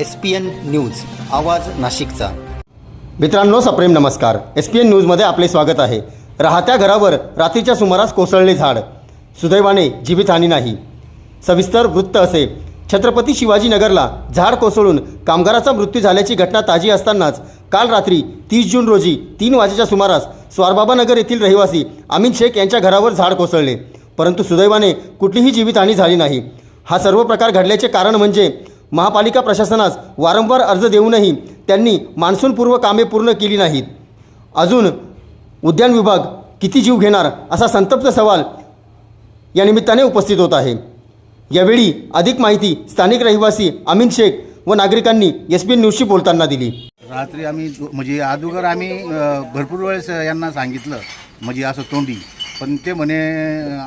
S P N news आवाज नाशिकचा. मित्रांनो सप्रेम नमस्कार. एस पी एन न्यूजमध्ये आपले स्वागत आहे. राहत्या घरावर रात्रीच्या सुमारास कोसळले झाड. सुदैवाने जीवितहानी नाही. सविस्तर वृत्त असे. छत्रपती शिवाजीनगरला झाड कोसळून कामगाराचा मृत्यू झाल्याची घटना ताजी असतानाच काल रात्री तीस जून रोजी तीन वाजेच्या सुमारास स्वारबाबानगर येथील रहिवासी अमित शेख यांच्या घरावर झाड कोसळले. परंतु सुदैवाने कुठलीही जीवितहानी झाली नाही. हा सर्व प्रकार घडल्याचे कारण म्हणजे महापालिका प्रशासनास वारंवार अर्ज देऊनही त्यांनी मान्सूनपूर्व कामे पूर्ण केली नाहीत. अजून उद्यान विभाग किती जीव घेणार असा संतप्त सवाल या निमित्ताने उपस्थित होत आहे. यावेळी अधिक माहिती स्थानिक रहिवासी अमीन शेख व नागरिकांनी एस पी न्यूजशी बोलताना दिली. रात्री आम्ही म्हणजे अगोदर आम्ही भरपूर वेळेस यांना सांगितलं म्हणजे असं तोंडी. पण ते म्हणे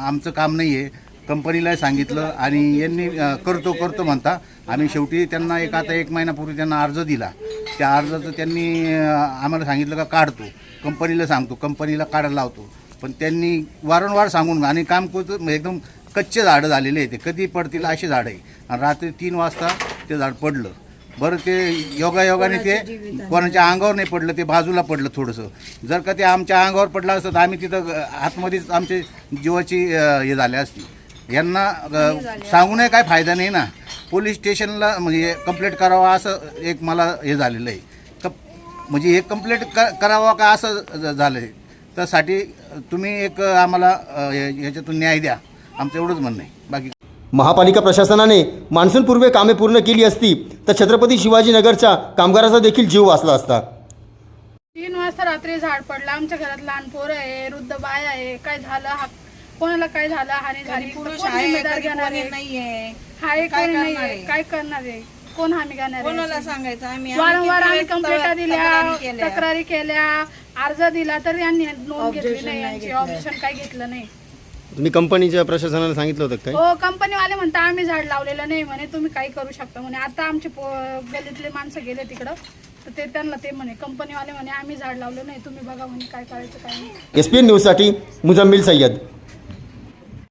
आमचं काम नाही आहे कंपनीला सांगितलं आणि यांनी करतो करतो म्हणता. आम्ही शेवटी त्यांना एक आता एक महिन्यापूर्वी त्यांना अर्ज दिला. त्या अर्जाचं त्यांनी आम्हाला सांगितलं का काढतो. कंपनीला सांगतो. कंपनीला काढायला लावतो. पण त्यांनी वारंवार सांगून आणि काम करतो एकदम कच्चे झाडं झालेले आहे ते कधी पडतील असे झाडं आहे आणि रात्री तीन वाजता ते झाड पडलं. बरं ते योगायोगाने ते कोणाच्या अंगावर नाही पडलं ते बाजूला पडलं थोडंसं. जर का ते आमच्या अंगावर पडलं असतं तर आम्ही तिथं आतमध्येच आमची जीवाची हे झाले असती. यांना अ, सांगूनही काय फायदा नाही ना. पोलीस स्टेशनला म्हणजे कंप्लेंट करावा असं एक मला हे झालेलं आहे. क म्हणजे हे कंप्लेंट क करावा का असं ज- झालं आहे त्यासाठी तुम्ही एक आम्हाला अ, याच्यातून न्याय द्या. आमचं एवढंच म्हणणं आहे. बाकी महापालिका प्रशासनाने मान्सूनपूर्व कामे पूर्ण केली असती तर छत्रपती शिवाजीनगरच्या कामगाराचा देखील जीव वाचला असता. तीन वाजता रात्री झाड पडलं. आमच्या घरात लहान पोरं आहे वृद्ध बाय आहे. काय झालं? हा कोणाला काय झालं हानी झाली पुरुष जिम्मेदार घेणार नाहीये. हाय काय कोणी करणार नाहीये. आहे? काय करणार आहे? कोण हमी घेणार कोणाला सांगायचं? आम्ही वारंवार आम्ही कंप्लेंटा तक्रारी दिल्या केल्या. तक्रारी केल्या अर्ज दिला तर यांनी नोंद घेतली नाही यांची ऑब्जेक्शन काय घेतलं नाही. तुम्ही कंपनीच्या प्रशासनाला सांगितलं होतं काय हो कंपनीवाले म्हणता आम्ही झाड लावलेलं नाही म्हणे तुम्ही काही करू शकता म्हणे. आता आमचे गल्लीतले माणसं गेले तिकडं तर ते त्यांना ते म्हणे. कंपनीवाले म्हणे आम्ही झाड लावलं नाही तुम्ही बघा म्हणे काय करायचं काय नाही. एस पी एन न्यूजसाठी मुजम्मिल सय्यद.